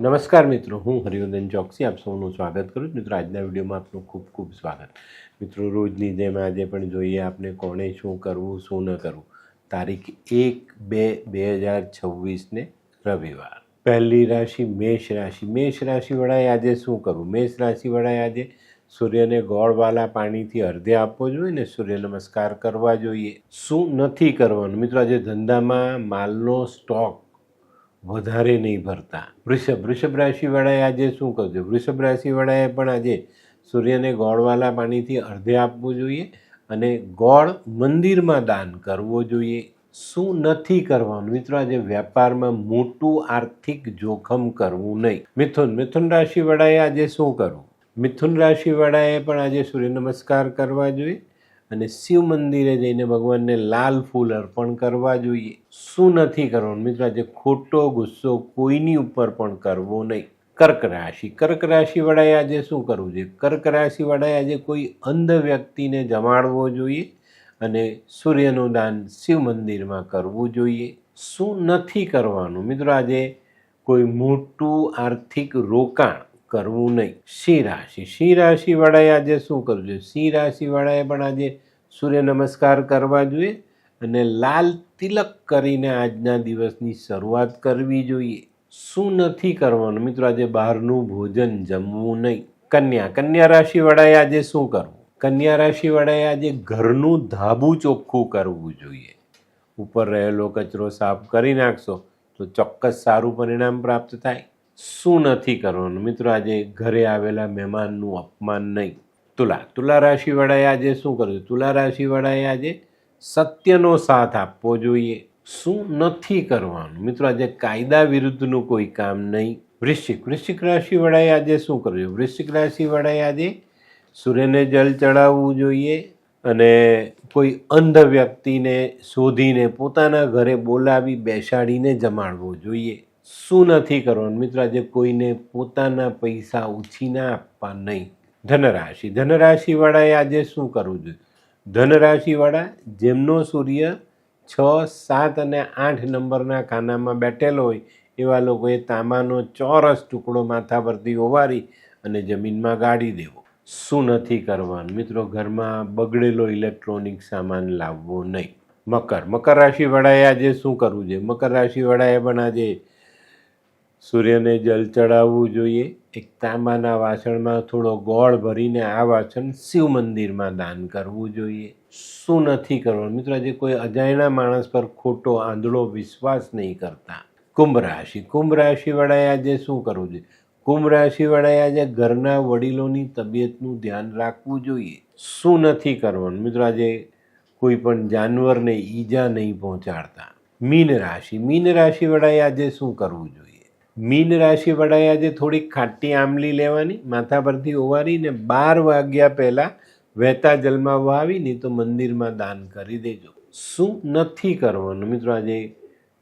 નમસ્કાર મિત્રો, હું હરિવર્ધન ચોકસી, આપ સૌનું સ્વાગત કરું છું. મિત્રો, આજના વિડીયોમાં આપનું ખૂબ ખૂબ સ્વાગત. મિત્રો, રોજની જેમ આજે પણ જોઈએ આપણે કોણે શું કરવું, શું ન કરવું. તારીખ એક બે બે હજાર છવ્વીસને રવિવાર. પહેલી રાશિ મેષ રાશિ. મેષ રાશિવાળાએ આજે શું કરવું? મેષ રાશિવાળાએ આજે સૂર્યને ગોળવાલા પાણીથી અર્ધે આપવો જોઈએ ને સૂર્ય નમસ્કાર કરવા જોઈએ. શું નથી કરવાનું? મિત્રો, આજે ધંધામાં માલનો સ્ટોક વધારે નહીં ભરતા. વૃષભ વૃષભ રાશિવાળાએ આજે શું કરજો વૃષભ રાશિવાળાએ પણ આજે સૂર્યને ગોળવાલા પાણીથી અર્ધે આપવું જોઈએ અને ગોળ મંદિરમાં દાન કરવો જોઈએ. શું નથી કરવાનું? મિત્રો, આજે વેપારમાં મોટું આર્થિક જોખમ કરવું નહીં. મિથુન મિથુન રાશિવાળાએ આજે શું કરવું મિથુન રાશિવાળાએ પણ આજે સૂર્ય નમસ્કાર કરવા જોઈએ. અને શિવ મંદિરે જઈને ભગવાનને લાલ ફૂલ અર્પણ કરવા જોઈએ. શું નથી કરવાનું મિત્રો? આજે ખોટો ગુસ્સો કોઈની ઉપર પણ કરવો નહીં. કર્ક રાશિ. કર્ક રાશિવાળાએ આજે શું કરવું જોઈએ? કર્ક રાશિવાળાએ આજે કોઈ અંધ વ્યક્તિને જમાડવો જોઈએ અને સૂર્યનું દાન શિવ મંદિરમાં કરવું જોઈએ. શું નથી કરવાનું? મિત્રો, આજે કોઈ મોટું આર્થિક રોકાણ કરવું નહીં. સિંહ રાશિ. સિંહ રાશિવાળાએ આજે શું કરવું જોઈએ? સિંહ રાશિવાળાએ પણ આજે સૂર્ય નમસ્કાર કરવા જોઈએ અને લાલ તિલક કરીને આજના દિવસની શરૂઆત કરવી જોઈએ. શું નથી કરવાનું? મિત્રો, આજે બહારનું ભોજન જમવું નહીં. કન્યા. કન્યા રાશિવાળાએ આજે શું કરવું? કન્યા રાશિવાળાએ આજે ઘરનું ધાબું ચોખ્ખું કરવું જોઈએ. ઉપર રહેલો કચરો સાફ કરી નાખશો તો ચોક્કસ સારું પરિણામ પ્રાપ્ત થાય. શું નથી કરવાનું? મિત્રો, આજે ઘરે આવેલા મહેમાનનું અપમાન નહીં. તુલા તુલા રાશિવાળાએ આજે શું કરવું તુલા રાશિવાળાએ આજે સત્યનો સાથ આપવો જોઈએ. શું નથી કરવાનું? મિત્રો, આજે કાયદા વિરુદ્ધનું કોઈ કામ નહીં. વૃશ્ચિક વૃશ્ચિક રાશિવાળાએ આજે શું કરવું વૃશ્ચિક રાશિવાળાએ આજે સૂર્યને જલ ચડાવવું જોઈએ અને કોઈ અંધ વ્યક્તિને શોધીને પોતાના ઘરે બોલાવી બેસાડીને જમાડવો જોઈએ. શું નથી કરવાનું? મિત્રો, આજે કોઈને પોતાના પૈસા ઉછીના આપવા નહીં. ધનરાશિ. ધનરાશિવાળાએ આજે શું કરવું જોઈએ? ધનરાશિવાળા જેમનો સૂર્ય છ, સાત અને આઠ નંબરના ખાનામાં બેઠેલો હોય, એવા લોકોએ તાંબાનો ચોરસ ટુકડો માથા પરથી ઓવારી અને જમીનમાં ગાડી દેવો. શું નથી કરવાનું? મિત્રો, ઘરમાં બગડેલો ઇલેક્ટ્રોનિક સામાન લાવવો નહીં. મકર. મકર રાશિવાળાએ આજે શું કરવું જોઈએ? મકર રાશિવાળાએ પણ આજે સૂર્યને જલ ચડાવવું જોઈએ. એક તાંબાના વાસણમાં થોડો ગોળ ભરીને આ વાસણ શિવ મંદિરમાં દાન કરવું જોઈએ. શું નથી કરવાનું? મિત્રો, આજે કોઈ અજાણ્યા માણસ પર ખોટો આંધળો વિશ્વાસ નહીં કરતા. કુંભ રાશિ. કુંભ રાશિવાળાએ આજે શું કરવું જોઈએ? કુંભ રાશિવાળાએ આજે ઘરના વડીલોની તબિયતનું ધ્યાન રાખવું જોઈએ. શું નથી કરવાનું? મિત્રો, આજે કોઈ પણ જાનવરને ઈજા નહીં પહોંચાડતા. મીન રાશિ. મીન રાશિવાળાએ આજે શું કરવું જોઈએ? મીન રાશિવાળાએ આજે થોડીક ખાટી આંબલી લેવાની, માથા પરથી ઓવારીને બાર વાગ્યા પહેલાં વહેતા જલમાં વાવીને તો મંદિરમાં દાન કરી દેજો. શું નથી કરવાનું? મિત્રો, આજે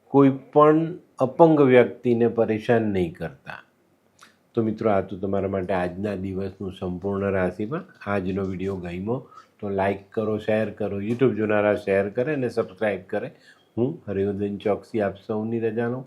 કોઈ પણ અપંગ વ્યક્તિને પરેશાન નહીં કરતા. તો મિત્રો, આ તો તમારા માટે આજના દિવસનું સંપૂર્ણ રાશિમાં આજનો વીડિયો ગમ્યો તો લાઈક કરો, શેર કરો, યુટ્યુબ જોનારા શેર કરે અને સબસ્ક્રાઈબ કરે. હું હરિવર્ધન ચોકસી આપ સૌની રજાનો